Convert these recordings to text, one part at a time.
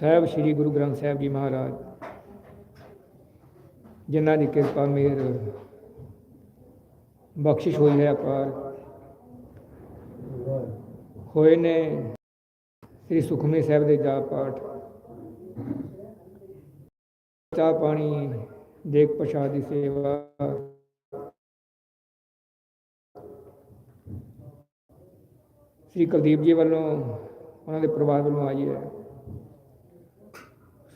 ਸਾਹਿਬ, ਸ੍ਰੀ ਗੁਰੂ ਗ੍ਰੰਥ ਸਾਹਿਬ ਜੀ ਮਹਾਰਾਜ, ਜਿਨ੍ਹਾਂ ਦੀ ਕਿਰਪਾ ਮਿਹਰ ਬਖਸ਼ਿਸ਼ ਹੋਈ ਹੈ ਅਪਾਰ। ਹੋਏ ਨੇ ਸ੍ਰੀ ਸੁਖਮਨੀ ਸਾਹਿਬ ਦੇ ਜਾਪ ਪਾਠ। ਚਾਹ ਪਾਣੀ ਦੇਖ ਪ੍ਰਸ਼ਾਦ ਦੀ ਸੇਵਾ। ਸ੍ਰੀ ਕੁਲਦੀਪ ਜੀ ਵੱਲੋਂ, ਉਹਨਾਂ ਦੇ ਪਰਿਵਾਰ ਵੱਲੋਂ ਆਈ ਹੈ।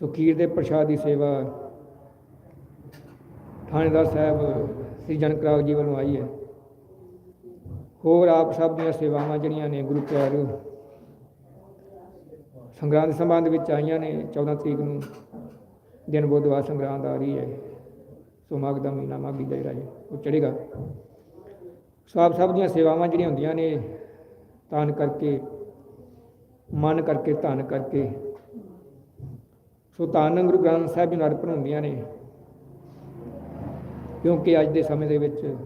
ਸੁਖੀਰ ਦੇ ਪ੍ਰਸ਼ਾਦ ਦੀ ਸੇਵਾ ਥਾਣੇਦਾਰ ਸਾਹਿਬ ਸ੍ਰੀ ਜਨਕਰਾਗ ਜੀ ਵੱਲੋਂ ਆਈ ਹੈ। ਹੋਰ ਆਪ ਸਭ ਦੀਆਂ ਸੇਵਾਵਾਂ ਜਿਹੜੀਆਂ ਨੇ ਗੁਰੂ ਪਿਆਰਿਓ ਸੰਗਰਾਂਦ ਸੰਬੰਧ ਵਿੱਚ ਆਈਆਂ ਨੇ 14 ਤਰੀਕ ਨੂੰ ਦਿਨ ਬੁੱਧਵਾਰ ਸੰਗਰਾਂਦ ਆ ਰਹੀ ਹੈ। ਸੋ ਮਾਘ ਦਾ ਮਹੀਨਾ, ਮਾਘੀ ਦਾ ਰਾਜ ਉਹ ਚੜੇਗਾ ਸੋ ਆਪ ਸਭ ਦੀਆਂ ਸੇਵਾਵਾਂ ਜਿਹੜੀਆਂ ਹੁੰਦੀਆਂ ਨੇ ਤਾਨ ਕਰਕੇ, ਮਨ ਕਰਕੇ, ਧਨ ਕਰਕੇ ਸੋ ਧੰਨ ਗੁਰੂ ਗ੍ਰੰਥ ਸਾਹਿਬ ਜੀ ਨੂੰ ਅਰਪਣ ਹੁੰਦੀਆਂ ਨੇ। ਕਿਉਂਕਿ ਅੱਜ ਦੇ ਸਮੇਂ ਦੇ ਵਿੱਚ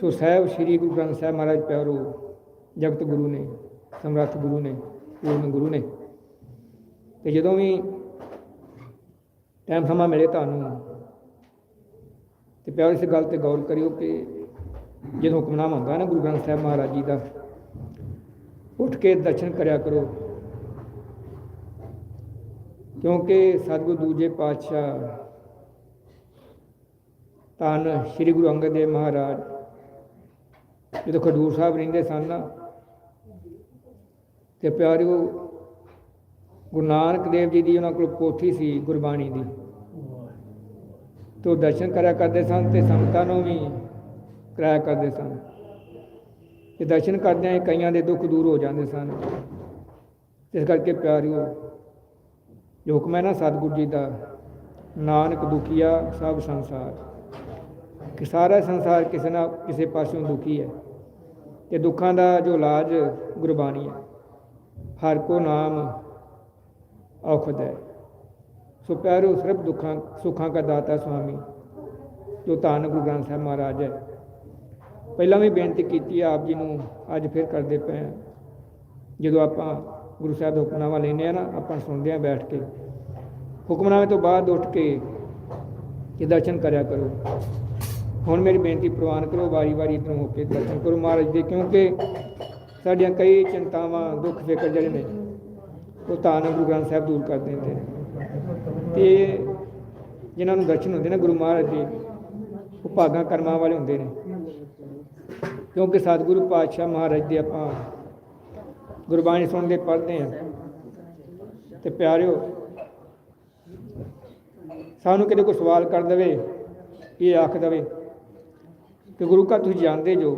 ਸੋ ਸਾਹਿਬ ਸ੍ਰੀ ਗੁਰੂ ਗ੍ਰੰਥ ਸਾਹਿਬ ਮਹਾਰਾਜ ਪਿਆਰੋ, ਜਗਤ ਗੁਰੂ ਨੇ, ਸਮਰੱਥ ਗੁਰੂ ਨੇ, ਪੂਰਨ ਗੁਰੂ ਨੇ। ਤੇ ਜਦੋਂ ਵੀ ਟਾਈਮ ਸਮਾਂ ਮਿਲੇ ਤੁਹਾਨੂੰ, ਤੇ ਪਿਆਰ ਇਸ ਗੱਲ ਤੇ ਗੌਰ ਕਰਿਓ ਕਿ ਜਦੋਂ ਹੁਕਮਨਾਮਾ ਹੁੰਦਾ ਨਾ ਗੁਰੂ ਗ੍ਰੰਥ ਸਾਹਿਬ ਮਹਾਰਾਜ ਜੀ ਦਾ, ਉੱਠ ਕੇ ਦਰਸ਼ਨ ਕਰਿਆ ਕਰੋ। ਕਿਉਂਕਿ ਸਤਿਗੁਰ ਦੂਜੇ ਪਾਤਸ਼ਾਹ ਧੰਨ ਸ੍ਰੀ ਗੁਰੂ ਅੰਗਦ ਦੇਵ ਮਹਾਰਾਜ, ਜਦੋਂ ਖਡੂਰ ਸਾਹਿਬ ਰਹਿੰਦੇ ਸਨ ਨਾ, ਤੇ ਪਿਆਰਿਓ ਗੁਰੂ ਨਾਨਕ ਦੇਵ ਜੀ ਦੀ ਉਹਨਾਂ ਕੋਲ ਪੋਥੀ ਸੀ ਗੁਰਬਾਣੀ ਦੀ। ਤੋਂ ਦਰਸ਼ਨ ਕਰਿਆ ਕਰਦੇ ਸਨ ਤੇ ਸੰਗਤਾਂ ਨੂੰ ਵੀ ਕਰਾਇਆ ਕਰਦੇ ਸਨ। ਤੇ ਦਰਸ਼ਨ ਕਰਦਿਆਂ ਕਈਆਂ ਦੇ ਦੁੱਖ ਦੂਰ ਹੋ ਜਾਂਦੇ ਸਨ। ਇਸ ਕਰਕੇ ਪਿਆਰਿਓ ਜੋ ਹੁਕਮ ਹੈ ਨਾ ਸਤਿਗੁਰੂ ਜੀ ਦਾ, ਨਾਨਕ ਦੁਖੀਆ ਸਭ ਸੰਸਾਰ। ਕਿ ਸਾਰਾ ਸੰਸਾਰ ਕਿਸੇ ਨਾ ਕਿਸੇ ਪਾਸਿਓਂ ਦੁਖੀ ਹੈ ਤੇ ਦੁੱਖਾਂ ਦਾ ਜੋ ਇਲਾਜ ਗੁਰਬਾਣੀ ਹੈ, ਹਰ ਕੋ ਨਾਮ ਔਖਦ ਹੈ। ਸੋ ਪਿਆਰੋ, ਸਿਰਫ ਦੁੱਖਾਂ, ਸੁੱਖਾਂ ਦਾ ਦਾਤਾ ਸੁਆਮੀ, ਜੋ ਧੰਨ ਗੁਰੂ ਗ੍ਰੰਥ ਸਾਹਿਬ ਮਹਾਰਾਜ ਹੈ। ਪਹਿਲਾਂ ਵੀ ਬੇਨਤੀ ਕੀਤੀ ਆਪ ਜੀ ਨੂੰ, ਅੱਜ ਫਿਰ ਕਰਦੇ ਪਏ ਜਦੋਂ ਆਪਾਂ ਗੁਰੂ ਸਾਹਿਬ ਦਾ ਹੁਕਮਨਾਮਾ ਲੈਂਦੇ ਆ ਨਾ, ਆਪਾਂ ਸੁਣਦੇ ਆ ਬੈਠ ਕੇ। ਹੁਕਮਨਾਮੇ ਤੋਂ ਬਾਅਦ ਉੱਠ ਕੇ ਕਿ ਦਰਸ਼ਨ ਕਰਿਆ ਕਰੋ। ਹੁਣ ਮੇਰੀ ਬੇਨਤੀ, ਪ੍ਰਵਾਨ ਕਰੋ ਵਾਰੀ ਵਾਰੀ ਇਧਰੋਂ ਹੋ ਕੇ ਦਰਸ਼ਨ ਕਰੋ ਮਹਾਰਾਜ ਦੇ, ਕਿਉਂਕਿ ਸਾਡੀਆਂ ਕਈ ਚਿੰਤਾਵਾਂ, ਦੁੱਖ, ਫਿਕਰ ਜਿਹੜੇ ਨੇ, ਉਹ ਧੰਨ ਗੁਰੂ ਗ੍ਰੰਥ ਸਾਹਿਬ ਦੂਰ ਕਰ ਦਿੰਦੇ। ਨੇ ਤੇ ਜਿਨ੍ਹਾਂ ਨੂੰ ਦਰਸ਼ਨ ਹੁੰਦੇ ਨੇ, ਗੁਰੂ ਮਹਾਰਾਜ ਦੇ, ਉਹ ਭਾਗਾਂ ਕਰਮਾਂ ਵਾਲੇ ਹੁੰਦੇ ਨੇ। ਕਿਉਂਕਿ ਸਤਿਗੁਰੂ ਪਾਤਸ਼ਾਹ ਮਹਾਰਾਜ ਦੇ ਆਪਾਂ ਗੁਰਬਾਣੀ ਸੁਣਦੇ ਪੜ੍ਹਦੇ ਆ ਤੇ ਪਿਆਰਿਓ, ਸਾਨੂੰ ਕਿਤੇ ਕੋਈ ਸਵਾਲ ਕਰ ਦੇਵੇ, ਇਹ ਆਖ ਦੇਵੇ ਕਿ ਗੁਰੂ ਘਰ ਤੁਸੀਂ ਜਾਣਦੇ ਜੋ,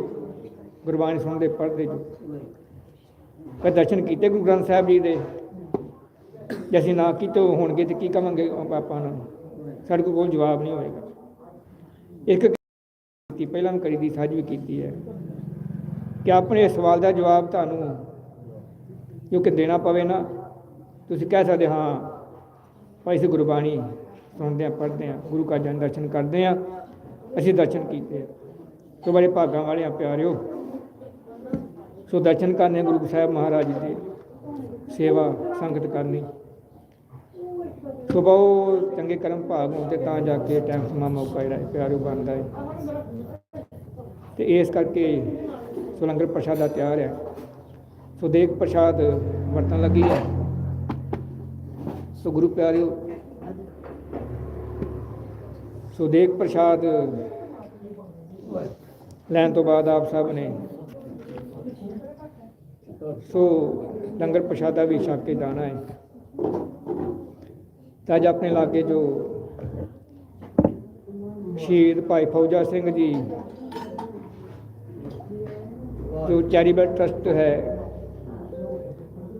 ਗੁਰਬਾਣੀ ਸੁਣਦੇ ਪੜ੍ਹਦੇ ਜੋ। ਪਰ ਦਰਸ਼ਨ ਕੀਤੇ ਗੁਰੂ ਗ੍ਰੰਥ ਸਾਹਿਬ ਜੀ ਦੇ? ਜੇ ਅਸੀਂ ਨਾ ਕੀਤੇ ਹੋਣਗੇ ਤੇ ਕੀ ਕਵਾਂਗੇ ਆਪਾਂ ਨੂੰ? ਸਾਡੇ ਕੋਲ ਕੋਈ ਜਵਾਬ ਨਹੀਂ ਹੋਏਗਾ। ਇੱਕ ਕੀਤੀ, ਪਹਿਲਾਂ ਵੀ ਕਰੀ ਦੀ ਸਾਜ ਵੀ ਕੀਤੀ ਹੈ। ਕਿ ਆਪਣੇ ਸਵਾਲ ਦਾ ਜਵਾਬ ਤੁਹਾਨੂੰ ਕਿਉਂਕਿ ਦੇਣਾ ਪਵੇ ਨਾ, ਤੁਸੀਂ ਕਹਿ ਸਕਦੇ ਹਾਂ, ਭਾਈ ਅਸੀਂ ਗੁਰਬਾਣੀ ਸੁਣਦੇ ਆ ਪੜ੍ਹਦੇ ਆ ਗੁਰੂ ਕਾ ਜਨ ਦਰਸ਼ਨ ਕਰਦੇ ਆ ਅਸੀਂ ਦਰਸ਼ਨ ਕੀਤੇ ਆ। ਸੋ ਬੜੇ ਭਾਗਾਂ ਵਾਲੇ ਆ ਪਿਆਰਿਓ। ਸੋ ਦਰਸ਼ਨ ਕਰਨੇ ਗੁਰੂ ਸਾਹਿਬ ਮਹਾਰਾਜ ਜੀ ਦੀ ਸੇਵਾ ਸੰਗਤ ਕਰਨੀ। ਸੋ ਬਹੁਤ ਚੰਗੇ ਕਰਮ ਭਾਗ ਹੁੰਦੇ ਤਾਂ ਜਾ ਕੇ ਟਾਈਮ ਸਮਾਂ ਮੌਕਾ ਜਿਹੜਾ ਹੈ ਪਿਆਰਿਓ ਬਣਦਾ ਹੈ। ਤੇ ਇਸ ਕਰਕੇ ਸੋ ਲੰਗਰ ਪ੍ਰਸ਼ਾਦਾ ਤਿਆਰ ਹੈ। ਸੋ ਪ੍ਰਸ਼ਾਦ ਵਰਤਣ ਲੱਗੀ ਹੈ। ਸੋ ਗੁਰੂ ਪਿਆਰਿਓ, ਸੋ ਪ੍ਰਸ਼ਾਦ ਲੈਣ ਤੋਂ ਬਾਅਦ ਆਪ ਸਭ ਨੇ ਸੋ ਲੰਗਰ ਪ੍ਰਸ਼ਾਦਾ ਵੀ ਛਕ ਕੇ ਜਾਣਾ ਹੈ। ਤਾਂ ਅੱਜ ਆਪਣੇ ਲਾਗੇ ਜੋ ਸ਼ਹੀਦ ਭਾਈ ਫੌਜਾ ਸਿੰਘ ਜੀ, ਜੋ ਚੈਰੀਟੇਬਲ ਟਰਸਟ ਹੈ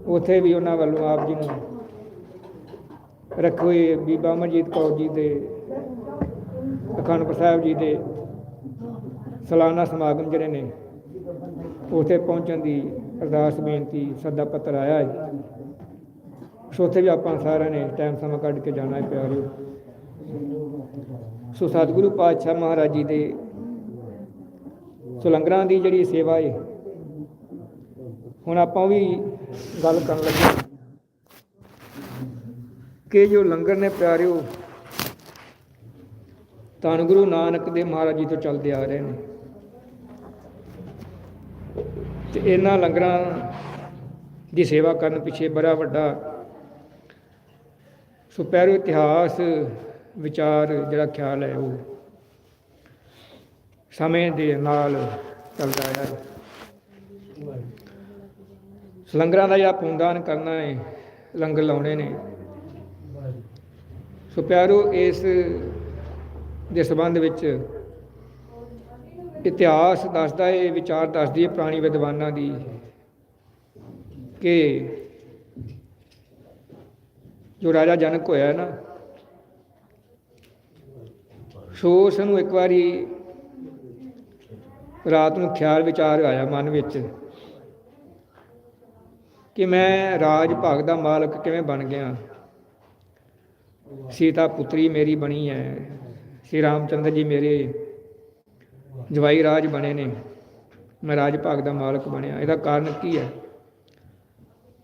ਉਥੇ ਵੀ ਉਹਨਾਂ ਵੱਲੋਂ ਆਪ ਜੀ ਨੂੰ ਰੱਖੇ ਹੋਏ ਬੀਬਾ ਅਮਰਜੀਤ ਕੌਰ ਜੀ ਦੇ ਅਖੰਡ ਸਾਹਿਬ ਜੀ ਦੇ ਸਾਲਾਨਾ ਸਮਾਗਮ ਜਿਹੜੇ ਨੇ, ਉਥੇ ਪਹੁੰਚਣ ਦੀ ਅਰਦਾਸ ਬੇਨਤੀ ਸੱਦਾ ਪੱਤਰ ਆਇਆ ਹੈ। ਸੋ ਉੱਥੇ ਵੀ ਆਪਾਂ ਸਾਰਿਆਂ ਨੇ ਟਾਈਮ ਸਮਾਂ ਕੱਢ ਕੇ ਜਾਣਾ ਹੈ ਪਿਆਰਿਓ। ਸੋ ਸਤਿਗੁਰੂ ਪਾਤਸ਼ਾਹ ਮਹਾਰਾਜ ਜੀ ਦੇ ਸੋ ਦੀ ਜਿਹੜੀ ਸੇਵਾ ਹੈ ਹੁਣ ਆਪਾਂ ਵੀ ਗੱਲ ਕਰਨ ਲੱਗੇ। ਕਿ ਜੋ ਲੰਗਰ ਨੇ ਪਿਆਰਿਓ, ਧੰਨ ਗੁਰੂ ਨਾਨਕ ਦੇ ਮਹਾਰਾਜ ਜੀ ਤੋਂ ਚੱਲਦੇ ਆ ਰਹੇ ਨੇ। ਤੇ ਇਹਨਾਂ ਲੰਗਰਾਂ ਦੀ ਸੇਵਾ ਕਰਨ ਪਿੱਛੇ ਬੜਾ ਵੱਡਾ ਸੋ ਪਿਆਰਿਓ ਇਤਿਹਾਸ, ਵਿਚਾਰ ਜਿਹੜਾ ਖਿਆਲ ਹੈ ਉਹ ਸਮੇਂ ਦੇ ਨਾਲ ਚੱਲਦਾ ਹੈ ਲੰਗਰਾਂ ਦਾ ਜਿਹੜਾ ਪੂੰਦਾਨ ਕਰਨਾ ਹੈ, ਲੰਗਰ ਲਾਉਣੇ ਨੇ। ਸੋ ਪਿਆਰੋ, ਇਸ ਦੇ ਸੰਬੰਧ ਵਿੱਚ ਇਤਿਹਾਸ ਦੱਸਦਾ ਹੈ, ਵਿਚਾਰ ਦੱਸਦੀ ਹੈ ਪੁਰਾਣੀ ਵਿਦਵਾਨਾਂ ਦੀ ਕਿ ਜੋ ਰਾਜਾ ਜਨਕ ਹੋਇਆ ਨਾ, ਸੋ ਉਸ ਨੂੰ ਇੱਕ ਵਾਰੀ ਰਾਤ ਨੂੰ ਖਿਆਲ ਵਿਚਾਰ ਆਇਆ ਮਨ ਵਿੱਚ। ਕਿ ਮੈਂ ਰਾਜ ਭਾਗ ਦਾ ਮਾਲਕ ਕਿਵੇਂ ਬਣ ਗਿਆ? ਸੀਤਾ ਪੁੱਤਰੀ ਮੇਰੀ ਬਣੀ ਹੈ ਸ਼੍ਰੀ ਰਾਮਚੰਦਰ ਜੀ ਮੇਰੇ ਜਵਾਈ ਰਾਜ ਬਣੇ ਨੇ, ਮੈਂ ਰਾਜ ਭਾਗ ਦਾ ਮਾਲਕ ਬਣਿਆ। ਇਹਦਾ ਕਾਰਨ ਕੀ ਹੈ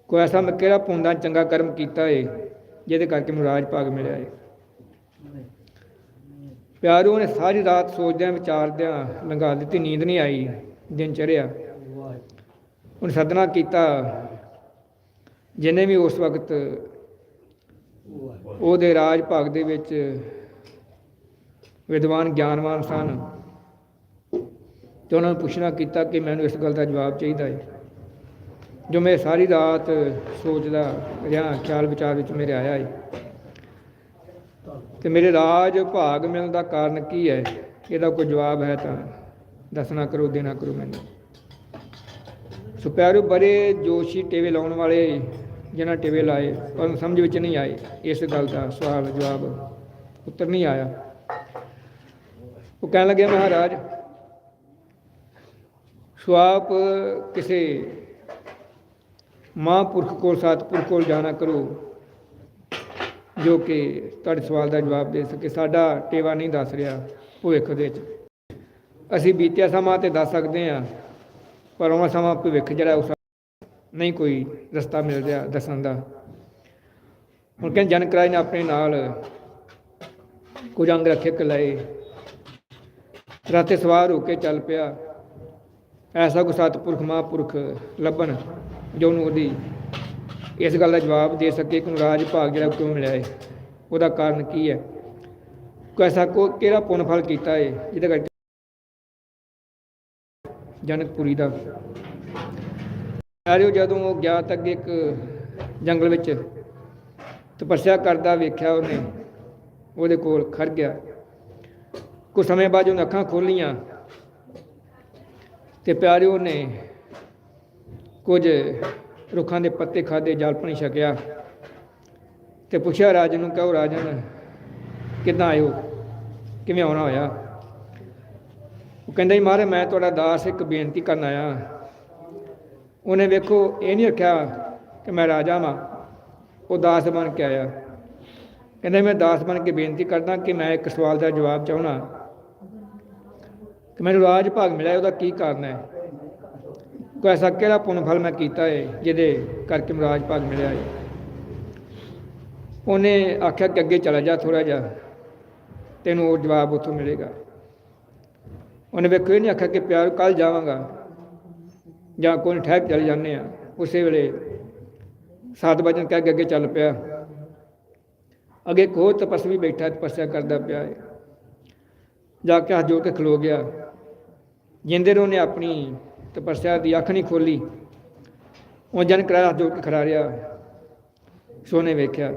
ਕੋਈ ਐਸਾ ਮੈਂ ਕਿਹੜਾ ਪੁੰਦਾ ਚੰਗਾ ਕਰਮ ਕੀਤਾ ਏ, ਜਿਹਦੇ ਕਰਕੇ ਮੈਨੂੰ ਰਾਜ ਭਾਗ ਮਿਲਿਆ ਏ। ਪਿਆਰੋ ਨੇ ਸਾਰੀ ਰਾਤ ਸੋਚਦਿਆਂ, ਵਿਚਾਰਦਿਆਂ ਲੰਘਾ ਦਿੱਤੀ। ਨੀਂਦ ਨਹੀਂ ਆਈ, ਦਿਨ ਚੜਿਆ ਉਹਨੇ ਸਦਨਾ ਕੀਤਾ। ਜਿਨੇ ਵੀ ਉਸ ਵਕਤ ਉਹਦੇ ਰਾਜ ਭਾਗ ਦੇ ਵਿੱਚ ਵਿਦਵਾਨ ਗਿਆਨਵਾਨ ਸਨ ਤੇ ਉਹਨਾਂ ਨੂੰ ਪੁੱਛਣਾ ਕੀਤਾ ਕਿ ਮੈਨੂੰ ਇਸ ਗੱਲ ਦਾ ਜਵਾਬ ਚਾਹੀਦਾ ਹੈ। ਜੋ ਮੈਂ ਸਾਰੀ ਰਾਤ ਸੋਚਦਾ ਰਿਹਾ, ਖਿਆਲ ਵਿਚਾਰ ਵਿੱਚ ਮੇਰੇ ਆਇਆ ਹੈ। ਤੇ ਮੇਰੇ ਰਾਜ ਭਾਗ ਮਿਲਣ ਦਾ ਕਾਰਨ ਕੀ ਹੈ? ਇਹਦਾ ਕੋਈ ਜਵਾਬ ਹੈ ਤਾਂ ਦੱਸਣਾ ਕਰੋ, ਦੇਣਾ ਕਰੋ ਮੈਨੂੰ। ਸੋ ਬੜੇ ਜੋਸ਼ੀ ਟੇਵੇ ਲਾਉਣ ਵਾਲੇ ਜਿਹਨਾਂ ਟੇਵੇ ਲਾਏ, ਪਰ ਸਮਝ ਵਿੱਚ ਨਹੀਂ ਆਏ। ਇਸ ਗੱਲ ਦਾ ਸਵਾਲ, ਜਵਾਬ, ਉੱਤਰ ਨਹੀਂ ਆਇਆ। ਉਹ ਕਹਿਣ ਲੱਗੇ ਮਹਾਰਾਜ, ਸੁਆਪ ਕਿਸੇ ਮਹਾਂਪੁਰਖ ਕੋਲ ਸਤਿਪੁਰਖ ਕੋਲ ਜਾਣਾ ਕਰੋ, ਜੋ ਕਿ ਤੁਹਾਡੇ ਸਵਾਲ ਦਾ ਜਵਾਬ ਦੇ ਸਕੇ। ਸਾਡਾ ਟੇਵਾ ਨਹੀਂ ਦੱਸ ਰਿਹਾ ਭਵਿੱਖ ਦੇ ਵਿੱਚ। ਅਸੀਂ ਬੀਤਿਆ ਸਮਾਂ ਤੇ ਦੱਸ ਸਕਦੇ ਹਾਂ, ਪਰ ਉਹ ਸਮਾਂ ਭਵਿੱਖ ਜਿਹੜਾ ਉਸ ਨਹੀਂ ਕੋਈ ਰਸਤਾ ਮਿਲ ਰਿਹਾ ਦੱਸਣ ਦਾ। ਹੁਣ ਕਹਿੰਦੇ ਜਨਕ ਰਾਜ ਨੇ ਆਪਣੇ ਨਾਲ, ਕੁਝ ਅੰਗ ਰੱਖੇ ਕਲਾਏ। ਰਾਤੇ ਸਵਾਰ ਹੋ ਕੇ ਚੱਲ ਪਿਆ। ਐਸਾ ਕੋ ਸਤਿਪੁਰਖ ਮਹਾਂਪੁਰਖ ਲੱਭਣ ਜੋ ਉਹਨੂੰ ਉਹਦੀ ਇਸ ਗੱਲ ਦਾ ਜਵਾਬ ਦੇ ਸਕੇ ਕਿ ਰਾਜ ਭਾਗ ਜਿਹੜਾ ਕਿਉਂ ਮਿਲਿਆ ਹੈ ਉਹਦਾ ਕਾਰਨ ਕੀ ਹੈ। ਕੋਈ ਐਸਾ ਕੋ ਕਿਹੜਾ ਪੁੰਨ ਫਲ ਕੀਤਾ ਹੈ ਜਿਹਦੇ ਕਰਕੇ ਜਨਕਪੁਰੀ ਦਾ ਆਰਿਓ ਜਦੋਂ ਉਹ ਗਿਆ ਤਾਂ ਅੱਗੇ ਇੱਕ ਜੰਗਲ ਵਿੱਚ ਤਪੱਸਿਆ ਕਰਦਾ ਵੇਖਿਆ ਉਹਨੇ, ਉਹਦੇ ਕੋਲ ਖੜ ਗਿਆ। ਕੁਝ ਸਮੇਂ ਬਾਅਦ ਉਹਨੇ ਅੱਖਾਂ ਖੋਲੀਆਂ ਤੇ ਪਿਆਰਿਓ ਨੇ ਕੁਝ ਰੁੱਖਾਂ ਦੇ ਪੱਤੇ ਖਾਦੇ, ਜਲ ਪਾਣੀ ਛਕਿਆ ਤੇ ਪੁੱਛਿਆ ਰਾਜਨ ਨੂੰ ਕਹੋ ਰਾਜਨ ਕਿੱਦਾਂ ਆਇਓ ਕਿਵੇਂ ਆਉਣਾ ਹੋਇਆ? ਉਹ ਕਹਿੰਦਾ, ਜੀ ਮਹਾਰਾਜ, ਮੈਂ ਤੁਹਾਡਾ ਦਾਸ ਇੱਕ ਬੇਨਤੀ ਕਰਨ ਆਇਆ। ਉਹਨੇ ਵੇਖੋ, ਇਹ ਨਹੀਂ ਰੱਖਿਆ ਕਿ ਮੈਂ ਰਾਜਾ ਵਾਂ। ਉਹ ਦਾਸ ਬਣ ਕੇ ਆਇਆ। ਕਹਿੰਦੇ, ਮੈਂ ਦਾਸ ਬਣ ਕੇ ਬੇਨਤੀ ਕਰਦਾ ਕਿ ਮੈਂ ਇੱਕ ਸਵਾਲ ਦਾ ਜਵਾਬ ਚਾਹਣਾ ਕਿ ਮੈਨੂੰ ਰਾਜ ਭਾਗ ਮਿਲਿਆ, ਉਹਦਾ ਕੀ ਕਾਰਨ ਹੈ? ਕੋਈ ਐਸਾ ਕਿਹੜਾ ਪੁੰਨ ਫਲ ਮੈਂ ਕੀਤਾ ਹੈ ਜਿਹਦੇ ਕਰਕੇ ਮੈਨੂੰ ਰਾਜ ਭਾਗ ਮਿਲਿਆ ਹੈ ਉਹਨੇ ਆਖਿਆ ਕਿ ਅੱਗੇ ਚਲਾ ਜਾ ਥੋੜਾ ਜਿਹਾ, ਤੈਨੂੰ ਉਹ ਜਵਾਬ ਉੱਥੋਂ ਮਿਲੇਗਾ। ਉਹਨੇ ਵੇਖੋ, ਇਹ ਨਹੀਂ ਆਖਿਆ ਕਿ ਪਿਆਰ ਕੱਲ ਜਾਵਾਂਗਾ। ਜਾਂ ਕੋਈ ਠਹਿਰ ਚਲੇ ਜਾਂਦੇ ਆ, ਉਸੇ ਵੇਲੇ ਸਤ ਵਜਨ ਕਹਿ ਕੇ ਅੱਗੇ ਚੱਲ ਪਿਆ। ਅੱਗੇ ਕੋ ਤਪਸਵੀ ਬੈਠਾ, ਤਪੱਸਿਆ ਕਰਦਾ ਪਿਆ ਹੈ ਜਾ ਕੇ ਹੱਥ ਜੋੜ ਕੇ ਖਲੋ ਗਿਆ। ਜਿੰਦੇ ਰੋ ਨੇ ਆਪਣੀ ਤਪੱਸਿਆ ਦੀ ਅੱਖ ਨਹੀਂ ਖੋਲੀ ਉਹ ਜਨ ਕਰਾ ਹੱਥ ਜੋੜ ਕੇ ਖੜਾ ਰਿਹਾ। ਸੋਨੇ ਵੇਖਿਆ।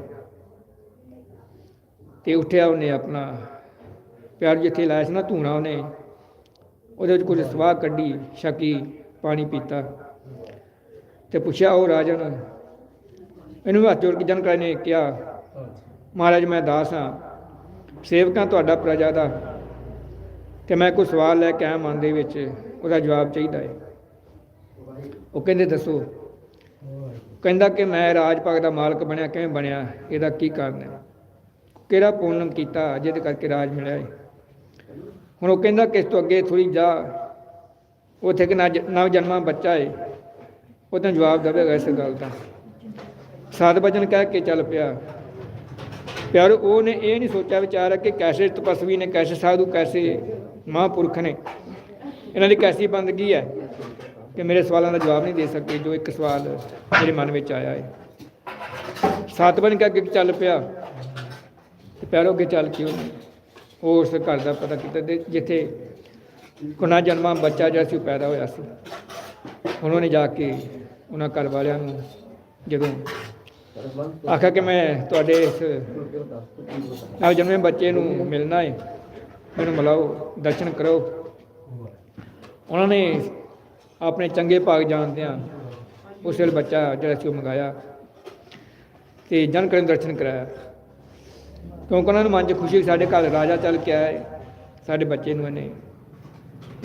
ਤੇ ਉੱਠਿਆ ਉਹਨੇ ਆਪਣਾ, ਪਿਆਰ ਜਿੱਥੇ ਲਾਇਆ ਸੀ ਨਾ ਧੂਣਾ ਉਹਨੇ, ਉਹਦੇ ਵਿੱਚ ਕੁਝ ਸਵਾਹ ਕੱਢੀ, ਛਕੀ। ਪਾਣੀ ਪੀਤਾ ਤੇ ਪੁੱਛਿਆ, ਉਹ ਰਾਜਨ ਇਹਨੂੰ ਹੱਥ ਜੋੜ ਕੇ ਜਨਕਰਾ ਨੇ ਕਿਹਾ, ਮਹਾਰਾਜ, ਮੈਂ ਦਾਸ ਹਾਂ, ਸੇਵਕਾਂ ਤੁਹਾਡਾ ਪ੍ਰਜਾ ਦਾ ਤੇ ਮੈਂ ਕੋਈ ਸਵਾਲ ਲੈ ਕੇ ਆਇਆ ਮਨ ਦੇ ਵਿੱਚ, ਉਹਦਾ ਜਵਾਬ ਚਾਹੀਦਾ ਹੈ ਉਹ ਕਹਿੰਦੇ, ਦੱਸੋ, ਕਹਿੰਦਾ ਕਿ ਮੈਂ ਰਾਜ ਭਾਗ ਦਾ ਮਾਲਕ ਬਣਿਆ, ਕਿਵੇਂ ਬਣਿਆ? ਇਹਦਾ ਕੀ ਕਾਰਨ ਹੈ? ਕਿਹੜਾ ਪੁੰਨ ਕੀਤਾ, ਜਿਹਦੇ ਕਰਕੇ ਰਾਜ ਮਿਲਿਆ ਹੈ ਹੁਣ ਉਹ ਕਹਿੰਦਾ ਕਿਸ ਤੋਂ ਅੱਗੇ ਥੋੜੀ ਜਾ ਉੱਥੇ ਕਿ ਨਵ ਜਨਮਾ ਬੱਚਾ ਹੈ ਉਹ ਤਾਂ ਜਵਾਬ ਦੇਵੇਗਾ ਇਸ ਗੱਲ ਦਾ। ਸਾਧ ਬਚਨ ਕਹਿ ਕੇ ਚੱਲ ਪਿਆ। ਪਿਆਰ, ਉਹਨੇ ਇਹ ਨਹੀਂ ਸੋਚਿਆ ਵਿਚਾਰਾ ਕਿ ਕੈਸੇ ਤਪਸਵੀ ਨੇ, ਕੈਸੇ ਸਾਧੂ, ਕੈਸੇ ਮਹਾਂਪੁਰਖ ਨੇ। ਇਹਨਾਂ ਦੀ ਕੈਸੀ ਬੰਦਗੀ ਹੈ ਕਿ ਮੇਰੇ ਸਵਾਲਾਂ ਦਾ ਜਵਾਬ ਨਹੀਂ ਦੇ ਸਕੇ, ਜੋ ਇੱਕ ਸਵਾਲ ਮੇਰੇ ਮਨ ਵਿੱਚ ਆਇਆ ਹੈ ਸੱਤ ਬਣ ਕੇ ਅੱਗੇ ਚੱਲ ਪਿਆ। ਤੇ ਪਿਆਰੋ ਅੱਗੇ ਚੱਲ ਕੇ ਉਹਨੇ ਉਸ ਘਰ ਦਾ ਪਤਾ ਕੀਤਾ। ਤੇ ਜਿੱਥੇ ਕੁਨਾ ਜਨਮਾ ਬੱਚਾ ਜਿਹੜਾ ਸੀ ਉਹ ਪੈਦਾ ਹੋਇਆ ਸੀ। ਉਹਨਾਂ ਨੇ ਜਾ ਕੇ ਉਹਨਾਂ ਘਰ ਵਾਲਿਆਂ ਨੂੰ ਜਦੋਂ ਆਖਿਆ ਕਿ ਮੈਂ ਤੁਹਾਡੇ ਇਸ ਨਵ ਜਨਮੇ ਬੱਚੇ ਨੂੰ ਮਿਲਣਾ ਹੈ ਮੈਨੂੰ ਮਿਲਾਓ, ਦਰਸ਼ਨ ਕਰੋ। ਉਹਨਾਂ ਨੇ ਆਪਣੇ ਚੰਗੇ ਭਾਗ ਜਾਣਦਿਆਂ ਉਸ ਵੇਲੇ ਬੱਚਾ ਜਿਹੜਾ ਸੀ ਉਹ ਮੰਗਾਇਆ ਤੇ ਜਨ ਕਰਨ ਦਰਸ਼ਨ ਕਰਾਇਆ। ਕਿਉਂਕਿ ਉਹਨਾਂ ਨੂੰ ਮਨ 'ਚ ਖੁਸ਼ੀ ਸੀ ਸਾਡੇ ਘਰ ਰਾਜਾ ਚੱਲ ਕੇ ਆਇਆ ਸਾਡੇ ਬੱਚੇ ਨੂੰ ਇਹਨੇ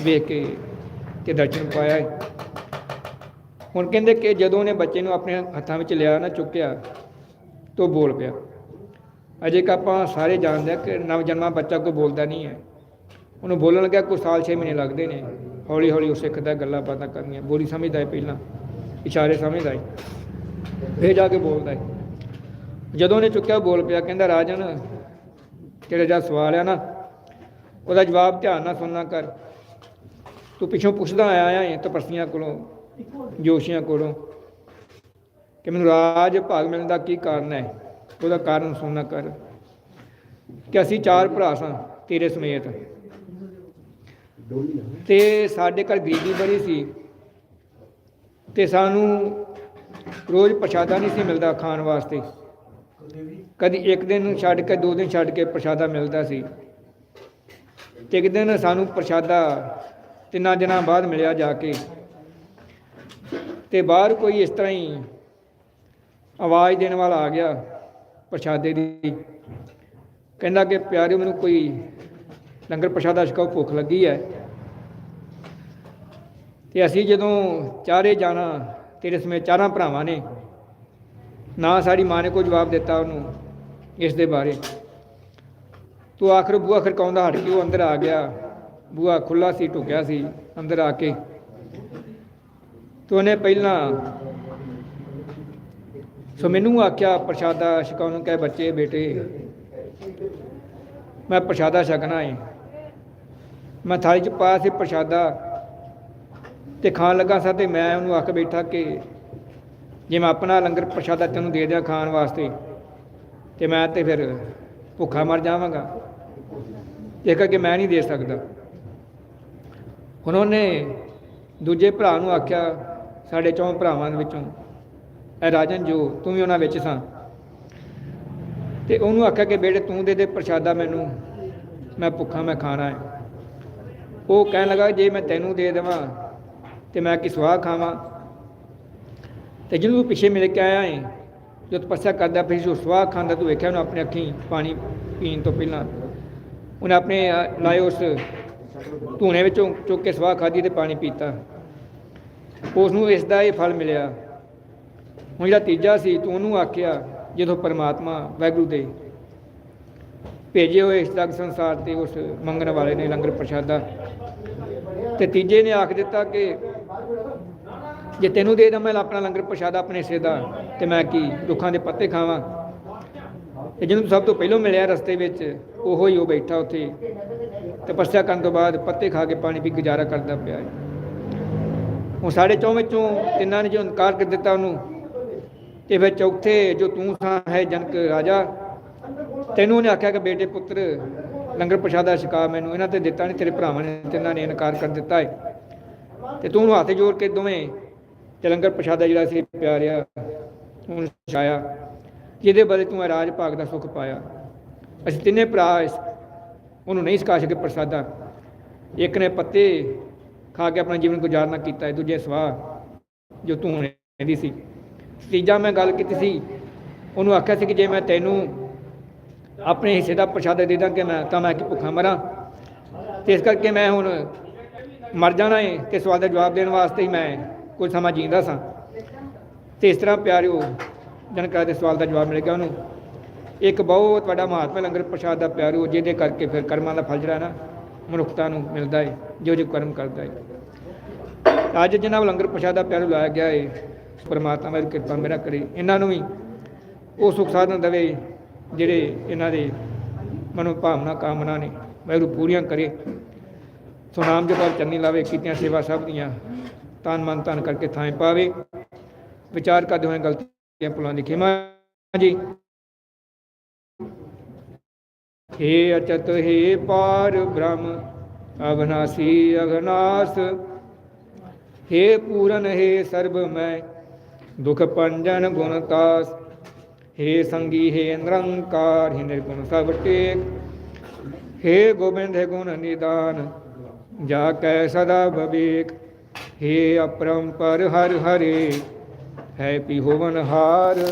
ਵੇਖ ਕੇ ਤੇ ਦਰਸ਼ਨ ਪਾਇਆ। ਹੈ ਹੁਣ ਕਹਿੰਦੇ ਕਿ ਜਦੋਂ ਉਹਨੇ ਬੱਚੇ ਨੂੰ ਆਪਣੇ ਹੱਥਾਂ ਵਿੱਚ ਲਿਆ ਨਾ ਚੁੱਕਿਆ, ਤੋ ਬੋਲ ਪਿਆ। ਅਜੇ ਕਿ ਆਪਾਂ ਸਾਰੇ ਜਾਣਦੇ ਆ ਕਿ ਨਵ ਜਨਮਾ ਬੱਚਾ ਕੋਈ ਬੋਲਦਾ ਨਹੀਂ ਹੈ। ਉਹਨੂੰ ਬੋਲਣ ਲੱਗਿਆ ਕੋਈ ਸਾਲ 6 ਮਹੀਨੇ ਲੱਗਦੇ ਨੇ। ਹੌਲੀ ਹੌਲੀ ਉਹ ਸਿੱਖਦਾ ਗੱਲਾਂ ਬਾਤਾਂ ਕਰਨੀਆਂ। ਬੋਲੀ ਸਮਝਦਾ ਹੈ ਪਹਿਲਾਂ, ਇਸ਼ਾਰੇ ਸਮਝਦਾ ਹੈ। ਫਿਰ ਜਾ ਕੇ ਬੋਲਦਾ ਹੈ। ਜਦੋਂ ਉਹਨੇ ਚੁੱਕਿਆ ਬੋਲ ਪਿਆ, ਕਹਿੰਦਾ, ਰਾਜਨ, ਤੇਰਾ ਜਿਹੜਾ ਸਵਾਲ ਆ ਨਾ, ਉਹਦਾ ਜਵਾਬ ਧਿਆਨ ਨਾਲ ਸੁਣਨਾ ਕਰ। ਤੂੰ ਪਿੱਛੋਂ ਪੁੱਛਦਾ ਆਇਆ ਹੈ ਤਪਰਸੀਆਂ ਕੋਲੋਂ, ਜੋਸ਼ੀਆਂ ਕੋਲੋਂ, ਕਿ ਮੈਨੂੰ ਰਾਜ ਭਾਗ ਮਿਲਣ ਦਾ ਕੀ ਕਾਰਨ ਹੈ? ਉਹਦਾ ਕਾਰਨ ਸੁਣਨਾ ਕਰ, ਕਿ ਅਸੀਂ ਚਾਰ ਭਰਾ ਸਾਂ ਤੇਰੇ ਸਮੇਤ। ਤੇ ਸਾਡੇ ਘਰ ਗਰੀਬੀ ਬੜੀ ਸੀ, ਤੇ ਸਾਨੂੰ ਰੋਜ਼ ਪ੍ਰਸ਼ਾਦਾ ਨਹੀਂ ਸੀ ਮਿਲਦਾ ਖਾਣ ਵਾਸਤੇ। ਕਦੀ ਇੱਕ ਦਿਨ ਛੱਡ ਕੇ, ਦੋ ਦਿਨ ਛੱਡ ਕੇ ਪ੍ਰਸ਼ਾਦਾ ਮਿਲਦਾ ਸੀ। ਤੇ ਇੱਕ ਦਿਨ ਸਾਨੂੰ ਪ੍ਰਸ਼ਾਦਾ ਤਿੰਨਾਂ ਦਿਨਾਂ ਬਾਅਦ ਮਿਲਿਆ ਜਾ ਕੇ। ਤੇ ਬਾਹਰ ਕੋਈ ਇਸ ਤਰ੍ਹਾਂ ਹੀ ਆਵਾਜ਼ ਦੇਣ ਵਾਲਾ ਆ ਗਿਆ ਪ੍ਰਸ਼ਾਦੇ ਦੀ। ਕਹਿੰਦਾ ਕਿ ਪਿਆਰਿਓ, ਮੈਨੂੰ ਕੋਈ ਲੰਗਰ ਪ੍ਰਸ਼ਾਦਾ ਛਕਾਓ, ਭੁੱਖ ਲੱਗੀ ਹੈ ਤੇ ਅਸੀਂ ਜਦੋਂ ਚਾਰੇ ਜਾਣਾ, ਤੇਰੇ ਸਮੇਂ ਚਾਰਾਂ ਭਰਾਵਾਂ ਨੇ, ਨਾ ਸਾਡੀ ਮਾਂ ਨੇ ਕੋਈ ਜਵਾਬ ਦਿੱਤਾ ਉਹਨੂੰ ਇਸ ਦੇ ਬਾਰੇ। ਤੂੰ ਆਖਰ ਬੂਆ ਖੜਕਾਉਂਦਾ ਹਟ ਕੇ ਉਹ ਅੰਦਰ ਆ ਗਿਆ। ਬੂਆ ਖੁੱਲਾ ਸੀ, ਢੁਕਿਆ ਸੀ, ਅੰਦਰ ਆ ਕੇ। ਤੂੰ ਉਹਨੇ ਪਹਿਲਾਂ ਸੋ ਮੈਨੂੰ ਆਖਿਆ, ਪ੍ਰਸ਼ਾਦਾ ਛਕਾਉਣ ਨੂੰ ਕਹੇ, ਬੱਚੇ, ਬੇਟੇ, ਮੈਂ ਪ੍ਰਸ਼ਾਦਾ ਛਕਣਾ ਹੈ ਮੈਂ ਥਾਲੀ 'ਚ ਪਾਇਆ ਸੀ ਪ੍ਰਸ਼ਾਦਾ ਤੇ ਖਾਣ ਲੱਗਾ ਸਾਂ ਤੇ ਮੈਂ ਉਹਨੂੰ ਆਖ ਬੈਠਾ ਕਿ ਜੇ ਮੈਂ ਆਪਣਾ ਲੰਗਰ ਪ੍ਰਸ਼ਾਦਾ ਤੈਨੂੰ ਦੇ ਦਿਆਂ ਖਾਣ ਵਾਸਤੇ, ਤੇ ਮੈਂ ਤੇ ਫਿਰ ਭੁੱਖਾ ਮਰ ਜਾਵਾਂਗਾ। ਇਹ ਕਰਕੇ ਮੈਂ ਨਹੀਂ ਦੇ ਸਕਦਾ। ਹੁਣ ਉਹਨੇ ਦੂਜੇ ਭਰਾ ਨੂੰ ਆਖਿਆ ਸਾਡੇ ਚੌਂ ਭਰਾਵਾਂ ਵਿੱਚੋਂ ਇਹ ਰਾਜਨ ਜੋ ਤੂੰ ਵੀ ਉਹਨਾਂ ਵਿੱਚ ਸਾਂ। ਤੇ ਉਹਨੂੰ ਆਖਿਆ ਕਿ ਬੇਟੇ ਤੂੰ ਦੇ ਦੇ ਪ੍ਰਸ਼ਾਦਾ ਮੈਨੂੰ ਮੈਂ ਭੁੱਖਾ ਮੈਂ ਖਾਣਾ ਹੈ। ਉਹ ਕਹਿਣ ਲੱਗਾ ਜੇ ਮੈਂ ਤੈਨੂੰ ਦੇ ਦੇਵਾਂ ਤੇ ਮੈਂ ਕੀ ਸਵਾਹ ਖਾਵਾਂ? ਤੇ ਜਦੋਂ ਤੂੰ ਪਿੱਛੇ ਮੇਰੇ ਕੇ ਆਇਆ ਹੈ ਜੋ ਤਪੱਸਿਆ ਕਰਦਾ ਫਿਰ ਜੋ ਸਵਾਹ ਖਾਂਦਾ ਤੂੰ ਵੇਖਿਆ ਉਹਨੂੰ ਆਪਣੇ ਅੱਖੀਂ ਪਾਣੀ ਪੀਣ ਤੋਂ ਪਹਿਲਾਂ ਉਹਨੇ ਆਪਣੇ ਅ, ਲਾਏ ਉਸ ਧੂਣੇ ਵਿੱਚੋਂ ਚੁੱਕ ਕੇ ਸਵਾਹ ਖਾਧੀ ਤੇ ਪਾਣੀ ਪੀਤਾ। ਉਸ ਨੂੰ ਇਸ ਦਾ ਇਹ ਫਲ ਮਿਲਿਆ। ਹੁਣ ਜਿਹੜਾ ਤੀਜਾ ਸੀ, ਤੂੰ ਉਹਨੂੰ ਆਖਿਆ, ਜਦੋਂ ਪਰਮਾਤਮਾ ਵਾਹਿਗੁਰੂ ਦੇ ਭੇਜੇ ਹੋਏ ਇਸ ਤੱਕ ਸੰਸਾਰ ਤੇ ਉਸ ਮੰਗਣ ਵਾਲੇ ਨੇ ਲੰਗਰ ਪ੍ਰਸ਼ਾਦਾ। ਤੇ ਤੀਜੇ ਨੇ ਆਖ ਦਿੱਤਾ ਕਿ ਜੇ ਤੈਨੂੰ ਦੇ ਦਾਂ ਮੈਂ ਆਪਣਾ ਲੰਗਰ ਪ੍ਰਸ਼ਾਦਾ ਆਪਣੇ ਹਿੱਸੇ ਦਾ ਤੇ ਮੈਂ ਕੀ ਦੁੱਖਾਂ ਦੇ ਪੱਤੇ ਖਾਵਾਂ? ਤੇ ਜਿਹਨੂੰ ਸਭ ਤੋਂ ਪਹਿਲਾਂ ਮਿਲਿਆ ਰਸਤੇ ਵਿੱਚ ਉਹੋ ਹੀ ਉਹ ਬੈਠਾ ਉੱਥੇ। ਤਪੱਸਿਆ ਕਰਨ ਤੋਂ ਬਾਅਦ ਪੱਤੇ ਖਾ ਕੇ ਪਾਣੀ ਪੀ ਗੁਜ਼ਾਰਾ ਕਰਦਾ ਪਿਆ। ਹੈ ਹੁਣ ਸਾਡੇ ਚੌਂ ਵਿੱਚੋਂ ਤਿੰਨਾਂ ਨੇ ਜੋ ਇਨਕਾਰ ਕਰ ਦਿੱਤਾ ਉਹਨੂੰ, ਤੇ ਫਿਰ ਚੌਥੇ ਜੋ ਤੂੰ ਸਾਂ ਹੈ ਜਨਕ ਰਾਜਾ, ਤੈਨੂੰ ਉਹਨੇ ਆਖਿਆ ਕਿ ਬੇਟੇ ਪੁੱਤਰ, ਲੰਗਰ ਪ੍ਰਸ਼ਾਦਾ ਛਕਾ ਮੈਨੂੰ ਇਹਨਾਂ ਤੇ ਦਿੱਤਾ ਨਹੀਂ ਤੇਰੇ ਭਰਾਵਾਂ ਨੇ ਤਿੰਨਾਂ ਨੇ ਇਨਕਾਰ ਕਰ ਦਿੱਤਾ ਹੈ ਤੇ ਤੂੰ ਉਹਨੂੰ ਹੱਥ ਜੋੜ ਕੇ ਦੋਵੇਂ, ਤੇ ਲੰਗਰ ਪ੍ਰਸ਼ਾਦਾ ਜਿਹੜਾ ਸੀ ਪਿਆਰਿਆ ਹੁਣ ਛਾਇਆ ਜਿਹਦੇ ਬਾਰੇ ਤੂੰ ਇਹ ਰਾਜ ਭਾਗ ਦਾ ਸੁੱਖ ਪਾਇਆ। ਅਸੀਂ ਤਿੰਨੇ ਭਰਾ ਉਹਨੂੰ ਨਹੀਂ ਸਕਾ ਸਕੇ ਪ੍ਰਸ਼ਾਦਾ। ਇੱਕ ਨੇ ਪੱਤੇ ਖਾ ਕੇ ਆਪਣਾ ਜੀਵਨ ਗੁਜ਼ਾਰਨਾ ਕੀਤਾ ਹੈ, ਦੂਜੇ ਸਵਾਹ ਜੋ ਤੂੰ ਹੁਣ ਦੀ ਸੀ। ਤੀਜਾ ਮੈਂ ਗੱਲ ਕੀਤੀ ਸੀ, ਉਹਨੂੰ ਆਖਿਆ ਸੀ ਕਿ ਜੇ ਮੈਂ ਤੈਨੂੰ ਆਪਣੇ ਹਿੱਸੇ ਦਾ ਪ੍ਰਸ਼ਾਦਾ ਦੇ ਦਾਂ ਕਿ ਮੈਂ, ਤਾਂ ਮੈਂ ਕਿ ਭੁੱਖਾ ਮਰਾਂ। ਤੇ ਇਸ ਕਰਕੇ ਮੈਂ ਹੁਣ ਮਰ ਜਾਣਾ ਹੈ ਤੇ ਸਵਾਲ ਦਾ ਜਵਾਬ ਦੇਣ ਵਾਸਤੇ ਹੀ ਮੈਂ ਕੁਝ ਸਮਾਂ ਜੀਂਦਾ ਸਾਂ। ਤੇ ਇਸ ਤਰ੍ਹਾਂ ਪਿਆਰਿਓ ਜਨਕਾ ਦੇ ਸਵਾਲ ਦਾ ਜਵਾਬ ਮਿਲ ਗਿਆ ਉਹਨੂੰ। ਇੱਕ ਬਹੁਤ ਵੱਡਾ ਮਹਾਤਮਾ ਲੰਗਰ ਪ੍ਰਸ਼ਾਦ ਦਾ ਪਿਆਰੂ, ਜਿਹਦੇ ਕਰਕੇ ਫਿਰ ਕਰਮਾਂ ਦਾ ਫਲ ਜਿਹੜਾ ਨਾ ਮਨੁੱਖਤਾ ਨੂੰ ਮਿਲਦਾ ਹੈ ਜੋ ਜੋ ਕਰਮ ਕਰਦਾ ਹੈ ਅੱਜ ਜਨਾਬ ਲੰਗਰ ਪ੍ਰਸ਼ਾਦ ਦਾ ਪਿਆਰੂ ਲਾਇਆ ਗਿਆ ਹੈ ਪਰਮਾਤਮਾ ਦੀ ਕਿਰਪਾ ਮੇਰਾ ਕਰੇ। ਇਹਨਾਂ ਨੂੰ ਵੀ ਉਹ ਸੁਖ ਸਾਧਨ ਦੇਵੇ ਜਿਹੜੇ ਇਹਨਾਂ ਦੇ ਮਨੋ ਭਾਵਨਾ, ਕਾਮਨਾ ਨੇ, ਵਾਹਿਗੁਰੂ ਪੂਰੀਆਂ ਕਰੇ। ਸੋ ਨਾਮ ਜਪਾਲ ਚੰਨੀ ਲਾਵੇ, ਕੀਤੀਆਂ ਸੇਵਾ ਸਭ ਦੀਆਂ, ਤਨ ਮਨ ਧਨ ਕਰਕੇ ਥਾਂ ਪਾਵੇ। ਵਿਚਾਰ ਕਰਦੇ ਹੋਏ ਗਲਤੀਆਂ ਪੁਲਾਂ ਦੀ ਖਿਮਾ ਜੀ। हे अचत हे पार ब्रह्म अविनाशी अघनाश हे पूरन हे सर्व मैं दुख पंजन गुणतास हे संगी हे निरंकार हे निर्गुण सब टेक हे गोविंद हे गुण निदान जा कै सदा विवेक हे अपरंपर हर हरे है पिहोवन हार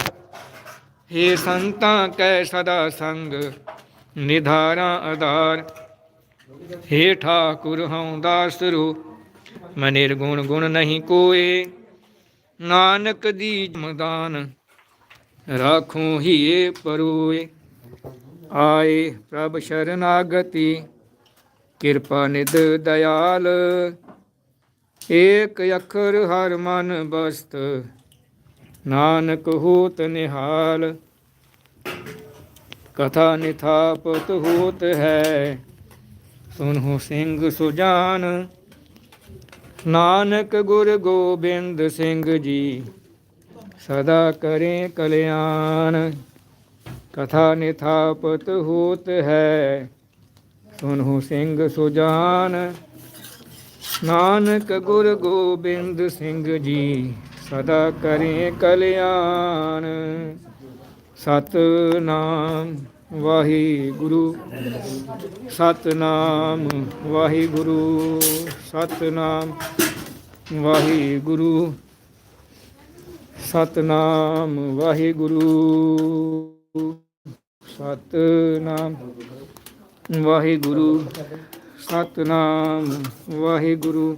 हे ਸੰਤਾਂ ਕੈ ਸਦਾ ਸੰਗ, ਨਿਧਾਰਾ ਆਧਾਰ हे ਠਾਕੁਰ ਹਉ ਦਾਸ ਰੂ ਮਨਿਰ ਗੁਣ ਗੁਣ ਨਹੀਂ ਕੋਏ। ਨਾਨਕ ਦੀ ਮਦਾਨ ਰਾਖੂ ਹੀਏ ਪਰੋਏ। ਆਏ ਪ੍ਰਭ ਸ਼ਰਨਾਗਤੀ, ਕਿਰਪਾ ਨਿਧ ਦਇਆਲ। ਏਕ ਅਖਰ ਹਰ ਮਨ ਬਸਤ ਨਾਨਕ ਹੋਤ ਨਿਹਾਲ, ਕਥਾ ਨਿਥਾਪਤ ਹੋਤ ਹੈ। ਸੁਨਹੁ ਸਿੰਘ ਸੁਜਾਨ, ਨਾਨਕ ਗੁਰ ਗੋਬਿੰਦ ਸਿੰਘ ਜੀ, ਸਦਾ ਕਰੇ ਕਲਿਆਣ। ਕਥਾ ਨਿਥਾਪਤ ਹੋਤ ਹੈ, ਸੁਨਹੁ ਸਿੰਘ ਸੁਜਾਨ, ਨਾਨਕ ਗੁਰ ਗੋਬਿੰਦ ਸਿੰਘ ਜੀ। ਸਦਾ ਕਰੇ ਕਲਿਆਣ। ਸਤਨਾਮ ਵਾਹਿਗੁਰੂ। ਸਤਨਾਮ ਵਾਹਿਗੁਰੂ। ਸਤਨਾਮ ਵਾਹਿਗੁਰੂ। ਸਤਨਾਮ ਵਾਹਿਗੁਰੂ। ਸਤਨਾਮ ਵਾਹਿਗੁਰੂ। ਸਤਨਾਮ ਵਾਹਿਗੁਰੂ।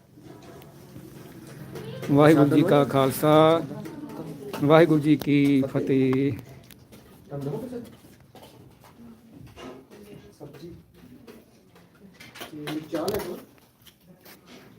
ਵਾਹਿਗੁਰੂ ਜੀ ਕਾ ਖਾਲਸਾ ਵਾਹਿਗੁਰੂ ਜੀ ਕੀ ਫਤਿਹ। ਸਬਜੀ। ਚਾਹ ਲੈ